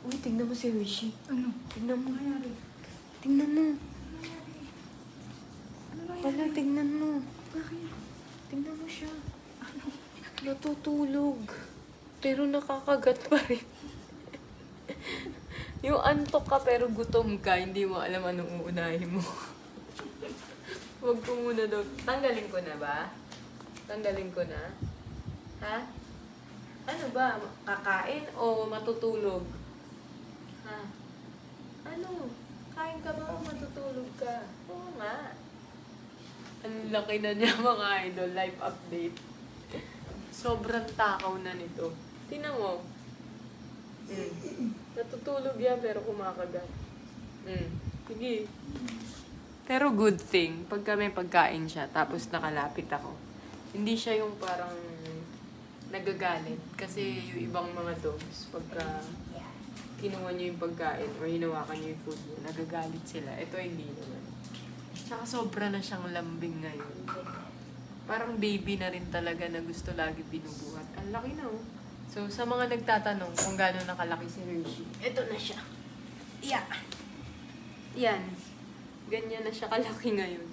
Uy, tingnan mo si Hershey. Ano? Tingnan mo. Nangyari? Tingnan mo. Ano Wala, tingnan mo. Bakit? Tingnan mo siya. Natutulog. Pero nakakagat pa rin. yung antok ka pero gutom ka, hindi mo alam anong uunahin mo. Huwag ko muna daw. Tanggalin ko na ba? Tanggalin ko na? Ha? Ano ba? Kakain o matutulog? Ha? Ano? Kain ka ba o matutulog ka? Oo nga. Ang laki na niya mga idol. Life update. Sobrang takaw na nito. Tingnan mo. Mm. Natutulog yan pero kumakagat. Mm. Sige. Pero good thing, pagka may pagkain siya, tapos nakalapit ako, hindi siya yung parang nagagalit. Kasi yung ibang mga dogs, pagka kinuha niyo yung pagkain or hinawakan niyo yung food niyo, nagagalit sila. Ito hindi naman. Tsaka sobra na siyang lambing ngayon. Parang baby na rin talaga na gusto lagi binubuhat. Ang laki na oh. So, sa mga nagtatanong kung gaano nakalaki si Hershey, ito na siya. Yeah. Yan. Ganyan na siya kalaki ngayon.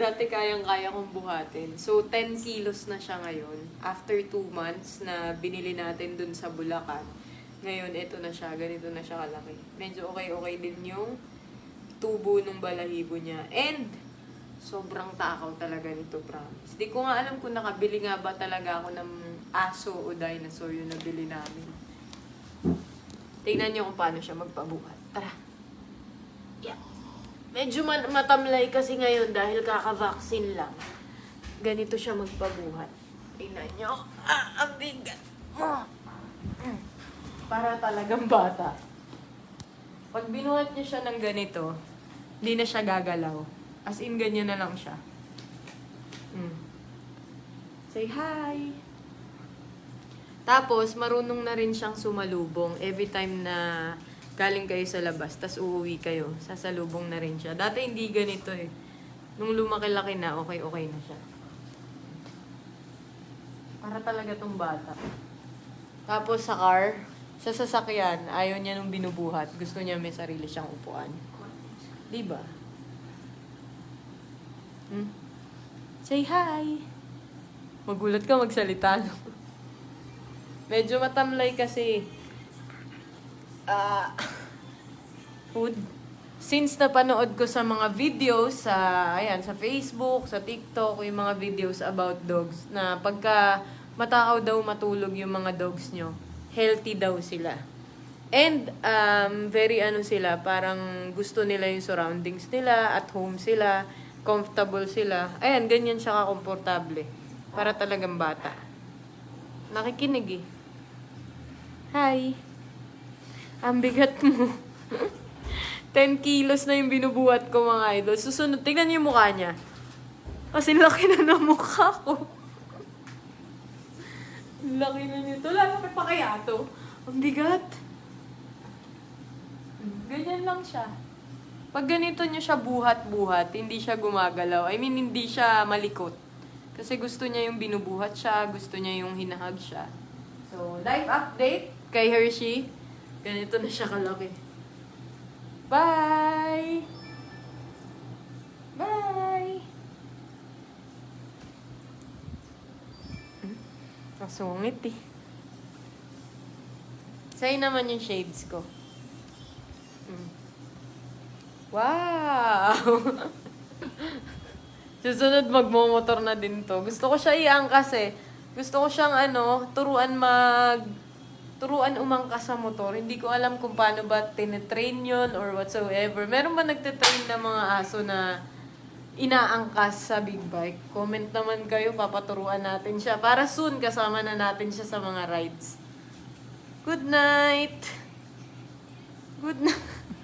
Dati kayang-kaya kong buhatin. So, 10 kilos na siya ngayon. After 2 months na binili natin dun sa Bulacan. Ngayon, ito na siya. Ganito na siya kalaki. Medyo okay-okay din yung tubo ng balahibo niya. And, sobrang takaw talaga nito, promise. Di ko nga alam kung nakabili nga ba talaga ako ng aso o dinosaur yung nabili namin. Tingnan niyo kung paano siya magpabuhat. Tara. Yeah. Medyo matamlay kasi ngayon dahil kaka-vaccine lang. Ganito siya magpabuhat. Tingnan niyo. Ah, ang bigat. Ah. Para talagang bata. Pag binuhat niya siya ng ganito, hindi na siya gagalaw. As in, ganyan na lang siya. Mm. Say hi! Tapos, marunong na rin siyang sumalubong every time na galing kayo sa labas, tas uuwi kayo, sasalubong na rin siya. Dati hindi ganito eh. Nung lumaki-laki na, okay-okay na siya. Para talaga tong bata. Tapos sa car, sa sasakyan, ayaw niya nung binubuhat. Gusto niya may sarili siyang upuan. Di ba? Hmm? Say hi! Magulat ka magsalita, no? Medyo matamlay kasi. Ah, food. Since napanood ko sa mga videos sa ayan sa Facebook, sa TikTok, yung mga videos about dogs na pagka matakaw daw matulog yung mga dogs nyo, healthy daw sila. And um, very ano sila, parang gusto nila yung surroundings nila, at home sila, comfortable sila. Ayan, ganyan siya kakomportable. Para talagang bata. Nakikinig eh. Hi. Ang bigat mo. 10 kilos na yung binubuhat ko mga idol. Susunod, tingnan niyo yung mukha niya. Kasi laki na ng mukha ko. Laki na nito. Lalo pa kaya to. Ang bigat. Ganyan lang siya. Pag ganito niyo siya buhat-buhat, hindi siya gumagalaw. I mean, hindi siya malikot. Kasi gusto niya yung binubuhat siya, gusto niya yung hinahag siya. So, life update kay Hershey. Ganito na siya kalaki. Bye! Masungit eh. Sa'yo naman yung shades ko. Hmm. Wow! Susunod magmomotor na din to. Gusto ko siya iangkas eh. Gusto ko siyang ano, turuan mag turuan umangkas sa motor. Hindi ko alam kung paano ba tinetrain yun or whatsoever. Meron ba nagtitrain na mga aso na inaangkas sa big bike? Comment naman kayo, papaturuan natin siya. Para soon, kasama na natin siya sa mga rides. Good night! Good night!